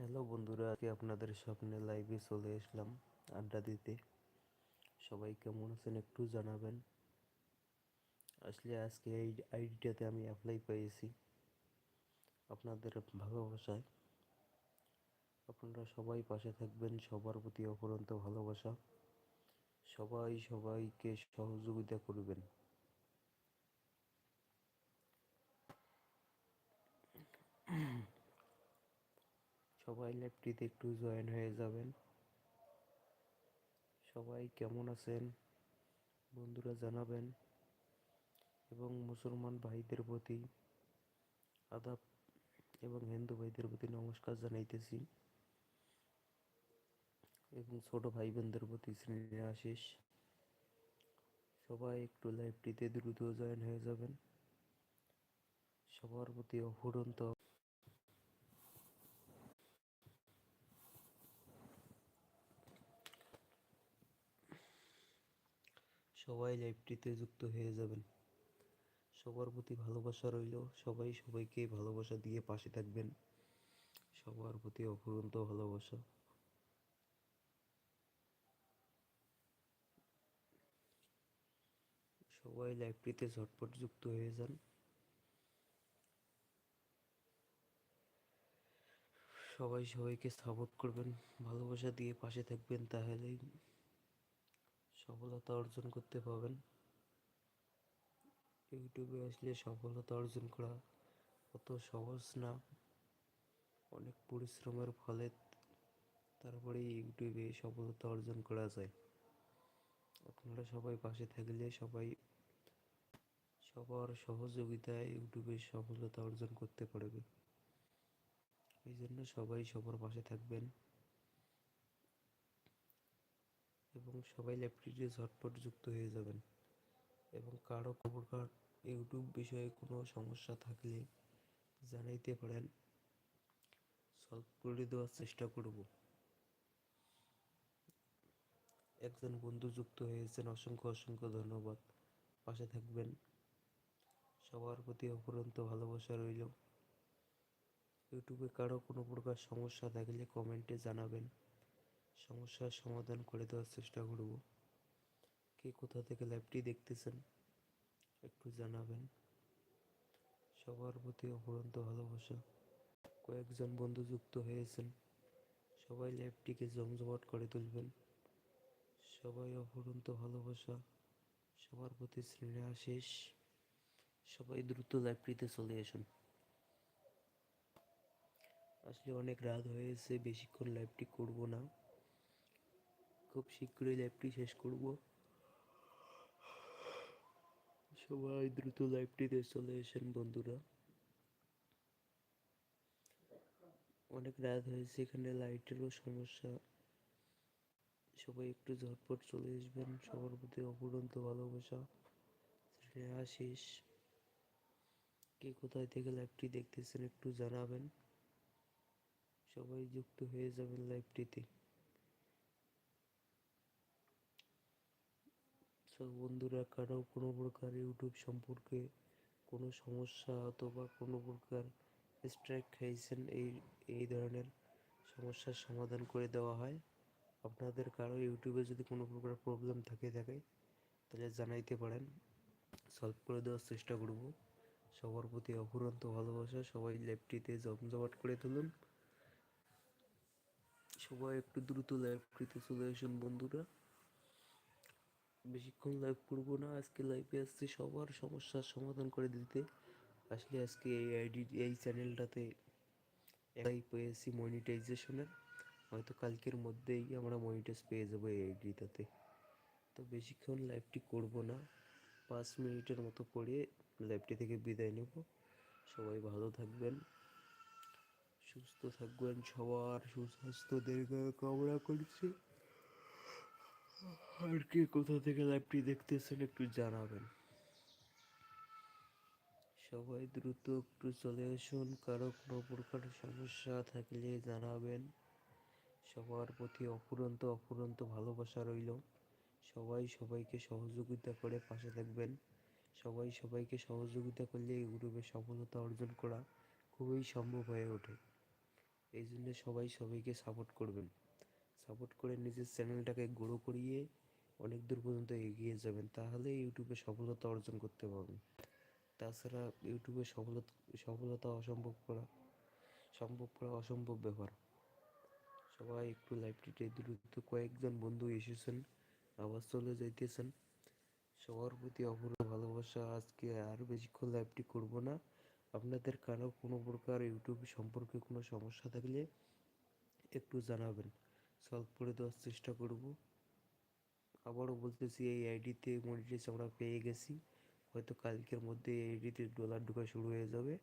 Hello বন্ধুরা, আজকে আপনাদের স্বপ্নে লাইভে চলে আসলাম আড্ডা দিতে। সবাই কেমন আছেন একটু জানাবেন। আসলে আজকে এই আইডিটাতে আমি অ্যাপ্লাই পেয়েছি আপনাদের ভালোবাসায়। আপনারা সবাই পাশে থাকবেন, সবার প্রতি অপরন্ত ভালোবাসা। সবাই সবাইকে সহযোগিতা করবেন। সবাই ল্যাবটিতে একটু জয়েন হয়ে যাবেন। সবাই কেমন আছেন? বন্ধুরা জানাবেন। এবং মুসলমান ভাইদের প্রতি আদাব এবং হিন্দু ভাইদের প্রতি নমস্কার জানাইতেছি। এবং ছোট ভাই বোনদের প্রতি স্নেহ আশিস সবাই একটু লাইভটিতে দ্রুত জয়েন হয়ে যাবেন। সবার প্রতি অফুরন্ত সবাই লাইভটিতে যুক্ত হয়ে যাবেন। সবার প্রতি ভালোবাসা রইল, সবাই সবাইকে ভালোবাসা দিয়ে পাশে থাকবেন। সবার প্রতি অফুরন্ত ভালোবাসা। সবাই লাইভটিতে ঝটপট যুক্ত হয়ে যান। সবাই সবাইকে সাপোর্ট করবেন, ভালোবাসা দিয়ে পাশে থাকবেন, তাহলেই সফলতা অর্জন করতে পারবেন। ইউটিউবে আসলে সফলতা অর্জন করা অত সহজ না। অনেক পরিশ্রমের ফলে তারপরে ইউটিউবে সফলতা অর্জন করা যায়। আপনারা সবাই পাশে থাকলে সবাই সবার সহযোগিতায় ইউটিউবে সফলতা অর্জন করতে পারবে এই জন্য সবাই সবার পাশে থাকবেন। এবং সবাই ল্যাপটপে ঝটপট যুক্ত হয়ে যাবেন। এবং কারও প্রকার ইউটিউব বিষয়ে কোনো সমস্যা থাকলে জানাইতে পারেন। সলভ করে দেওয়ার চেষ্টা করব। একজন বন্ধু যুক্ত হয়েছেন, অসংখ্য অসংখ্য ধন্যবাদ। পাশে থাকবেন। সবার প্রতি অপরন্ত ভালোবাসা রইল। ইউটিউবে কারও কোনো প্রকার সমস্যা থাকলে কমেন্টে জানাবেন। সমস্যার সমাধান করে দেওয়ার চেষ্টা করব। কে কোথা থেকে লাইভটি দেখতেছেন, একটু জানাবেন। সবার প্রতি অপরন্ত ভালোবাসা। কয়েকজন বন্ধু যুক্ত হয়েছেন। সবাই লাইভটিকে জমজমাট করে তুলবেন। সবাই অপরন্ত ভালোবাসা। সবার প্রতি স্নেহ শেষ সবাই দ্রুত লাইভটিতে চলে আসুন। আসলে অনেক রাত হয়েছে, বেশিক্ষণ লাইভটি করব না। খুব শীঘ্রই লাইভটি শেষ করব। সবাই দ্রুত লাইভটিতে চলে এসেন বন্ধুরা। অনেক রাত হয়েছে, এখানে লাইটেরও সমস্যা। সবাই একটু ঝটপট চলে আসবেন। সবার প্রতি অপরন্ত ভালোবাসা। আশিস, কে কোথায় থেকে লাইভটি দেখতেছেন একটু জানাবেন। সবাই যুক্ত হয়ে যাবেন লাইভটিতে সব বন্ধুরা কারও কোনো প্রকার ইউটিউব সম্পর্কে কোনো সমস্যা অথবা কোনো প্রকার স্ট্রাইক খাইছেন এই এই ধরনের সমস্যার সমাধান করে দেওয়া হয়। আপনাদের কারও ইউটিউবে যদি কোনো প্রকার প্রবলেম থাকে থাকে, তাহলে জানাইতে পারেন। সলভ করে দেওয়ার চেষ্টা করব। সবার প্রতি অফুরন্ত ভালোবাসা, সবাই ল্যাপটিতে জমজমাট করে তুলুন। সবাই একটু দ্রুত লাইভটিতে চলে আসুন, বন্ধুরা। বেশিক্ষণ লাইভ করব না। আজকে লাইভে আসছি সবার সমস্যার সমাধান করে দিতে। আসলে আজকে এই আইডি এই চ্যানেলটাতে একাই পেয়েছি মনিটাইজেশনের হয়তো কালকের মধ্যেই আমরা মনিটাইজ পেয়ে যাব এই আইডিটাতে তো বেশিক্ষণ লাইভটি করব না। পাঁচ মিনিটের মতো পরে লাইভটি থেকে বিদায় নেব। সবাই ভালো থাকবেন, সুস্থ থাকবেন, সবার সুস্বাস্থ্য দীর্ঘ কামনা করছি। আর কে কোথা থেকে লাইভটি দেখতেছেন একটু জানাবেন। সবাই দ্রুত একটু চলে আসুন, কারও কোনো প্রকার সমস্যা থাকলে জানাবেন। সবার প্রতি অফুরন্ত অফুরন্ত ভালোবাসা রইল। সবাই সবাইকে সহযোগিতা করে পাশে থাকবেন। সবাই সবাইকে সহযোগিতা করলে এই গ্রুপে সফলতা অর্জন করা খুবই সম্ভব হয়ে ওঠে। এই জন্য সবাই সবাইকে সাপোর্ট করবেন। সাপোর্ট করে নিজের চ্যানেলটাকে গ্রো করিয়ে অনেক দূর পর্যন্ত এগিয়ে যাবেন, তাহলে ইউটিউবে সফলতা অর্জন করতে পারবেন। তাছাড়া ইউটিউবে সফলতা সফলতা অসম্ভব করা, সম্ভব করা অসম্ভব ব্যাপার। সবাই একটু লাইভটিতে দ্রুত কয়েকজন বন্ধু এসেছেন, আবার চলে যাইতেছেন। সবার প্রতি অপূর্ব ভালোবাসা, আজকে আর বেশিক্ষণ লাইভটি করব না। আপনাদের কারও কোনো প্রকার ইউটিউব সম্পর্কে কোনো সমস্যা থাকলে একটু জানাবেন। সলভ করে দেওয়ার চেষ্টা করব। আবারও বলতেছি, এই আইডিতে মনিটাইজ আমরা পেয়ে গেছি। হয়তো কালকের মধ্যে এই আইডিতে ডলার ঢোকা শুরু হয়ে যাবে।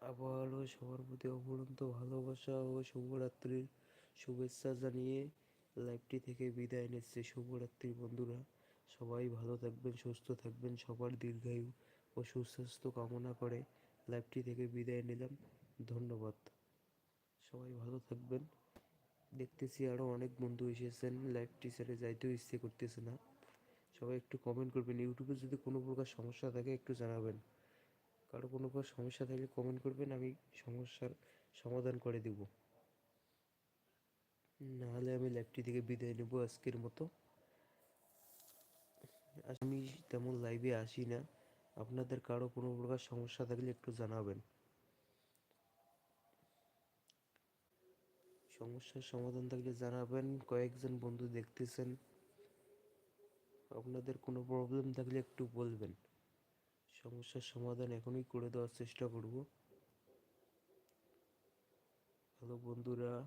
আবারও সবার প্রতি অপরন্ত ভালোবাসা ও শুভরাত্রির শুভেচ্ছা জানিয়ে লাইভটি থেকে বিদায় নিচ্ছে। শুভরাত্রি বন্ধুরা, সবাই ভালো থাকবেন, সুস্থ থাকবেন। সবার দীর্ঘায়ু ও সুস্বাস্থ্য কামনা করে লাইভটি থেকে বিদায় নিলাম। ধন্যবাদ। সবাই ভালো থাকবেন। দেখতেছি আরও অনেক বন্ধু এসেছেন লাইভটি ছেড়ে যাইতেও ইচ্ছে করতেছে না। সবাই একটু কমেন্ট করবেন। ইউটিউবে যদি কোনো প্রকার সমস্যা থাকে একটু জানাবেন। কারও কোনো প্রকার সমস্যা থাকলে কমেন্ট করবেন, আমি সমস্যার সমাধান করে দেব। নাহলে আমি লাইভটি থেকে বিদায় নেব আজকের মতো। আমি তেমন লাইভে আসি না। আপনাদের কারও কোনো প্রকার সমস্যা থাকলে একটু জানাবেন। সমস্যার সমাধান থাকলে জানাবেন, কয়েকজন বন্ধু দেখতেছেন। আপনাদের কোনো প্রবলেম থাকলে একটু বলবেন। সমস্যার সমাধান এখনই করে দেওয়ার চেষ্টা করব। হ্যালো বন্ধুরা,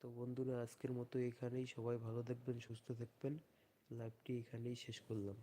তো বন্ধুরা, আজকের মতো এখানেই সবাই ভালো থাকবেন, সুস্থ থাকবেন। লাইভটি এখানেই শেষ করলাম।